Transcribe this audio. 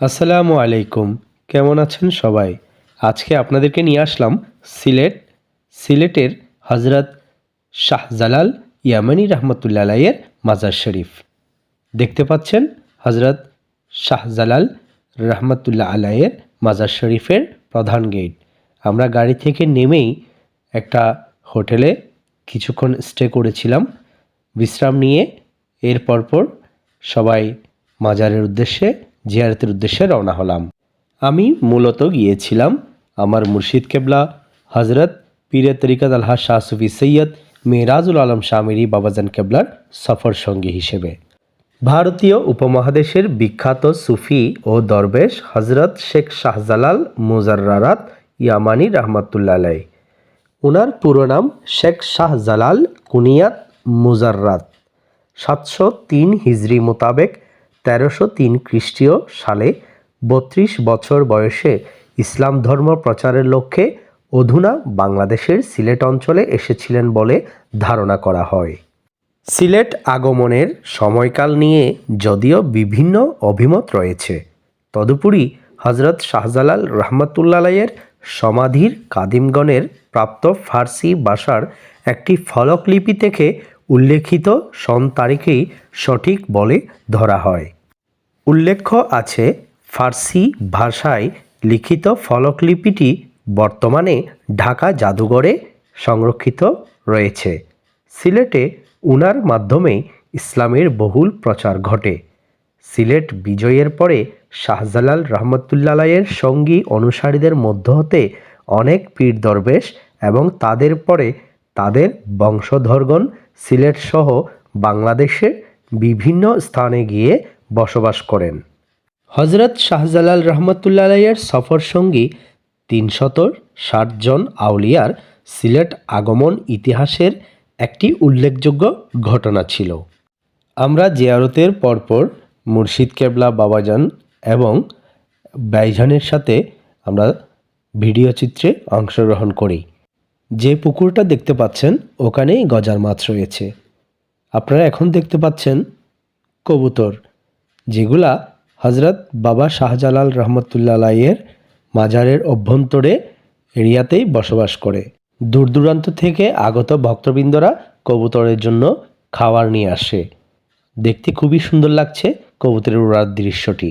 আসসালামু আলাইকুম। কেমন আছেন সবাই? আজকে আপনাদেরকে নিয়ে আসলাম সিলেট, সিলেটের হজরত শাহজালাল ইয়ামানি রহমতুল্লাহ আলাইয়ের মাজার শরীফ। দেখতে পাচ্ছেন হজরত শাহজালাল রহমতুল্লাহ আলাইয়ের মাজার শরীফের প্রধান গেট। আমরা গাড়ি থেকে নেমেই একটা হোটেলে কিছুক্ষণ স্টে করেছিলাম। বিশ্রাম নিয়ে এর পরপর সবাই মাজারের উদ্দেশ্যে জিয়ারতের উদ্দেশ্যে রওনা হলাম। আমি মূলত গিয়েছিলাম আমার মুর্শিদ কেবলা হজরত পীরে তরিকাত আলহা শাহ সুফি সৈয়দ মেহরাজুল আলম শামিরি বাবাজান কেবলার সফর সঙ্গী হিসেবে। ভারতীয় উপমহাদেশের বিখ্যাত সুফি ও দরবেশ হজরত শেখ শাহজালাল মুজাররাত ইয়ামানি রহমতুল্লাহ আলাই ওনার পুরো নাম শেখ শাহজালাল কুনিয়াত মুজাররাত। সাতশো তিন হিজরি মোতাবেক তেরোশো তিন খ্রিস্টীয় সালে বত্রিশ বছর বয়সে ইসলাম ধর্ম প্রচারের লক্ষ্যে অধুনা বাংলাদেশের সিলেট অঞ্চলে এসেছিলেন বলে ধারণা করা হয়। সিলেট আগমনের সময়কাল নিয়ে যদিও বিভিন্ন অভিমত রয়েছে, তদুপরি হজরত শাহজালাল রহমতুল্লাহের সমাধির কাদিমগণের প্রাপ্ত ফার্সি ভাষার একটি ফলকলিপি থেকে উল্লেখিত সন তারিখেই সঠিক বলে ধরা হয়। উল্লেখ্য আছে, ফার্সি ভাষায় লিখিত ফলকলিপিটি বর্তমানে ঢাকা জাদুঘরে সংরক্ষিত রয়েছে। সিলেটে উনার মাধ্যমে ইসলামের বহুল প্রচার ঘটে। সিলেট বিজয়ের পরে শাহজালাল রহমতুল্লাহের সঙ্গী অনুসারীদের মধ্য হতে অনেক পীর দরবেশ এবং তাদের পরে তাদের বংশধরগণ সিলেট সহ বাংলাদেশের বিভিন্ন স্থানে গিয়ে বসবাস করেন। হজরত শাহজালাল রহমতুল্লাহের সফর সঙ্গী তিনশত ষাট জন আউলিয়ার সিলেট আগমন ইতিহাসের একটি উল্লেখযোগ্য ঘটনা ছিল। আমরা জিয়ারতের পরপর মুর্শিদ কেবলা বাবাজান এবং বাইজানের সাথে আমরা ভিডিও চিত্রে অংশগ্রহণ করি। যে পুকুরটা দেখতে পাচ্ছেন, ওখানেই গজার মাছ রয়েছে। আপনারা এখন দেখতে পাচ্ছেন কবুতর। যেগুলা হজরত বাবা শাহজালাল রহমতুল্লা আলাইয়ের মাজারের অভ্যন্তরে এরিয়াতেই বসবাস করে। দূর দূরান্ত থেকে আগত ভক্তবৃন্দরা কবুতরের জন্য খাওয়ার নিয়ে আসে। দেখতে খুবই সুন্দর লাগছে কবুতরের উড়ার দৃশ্যটি।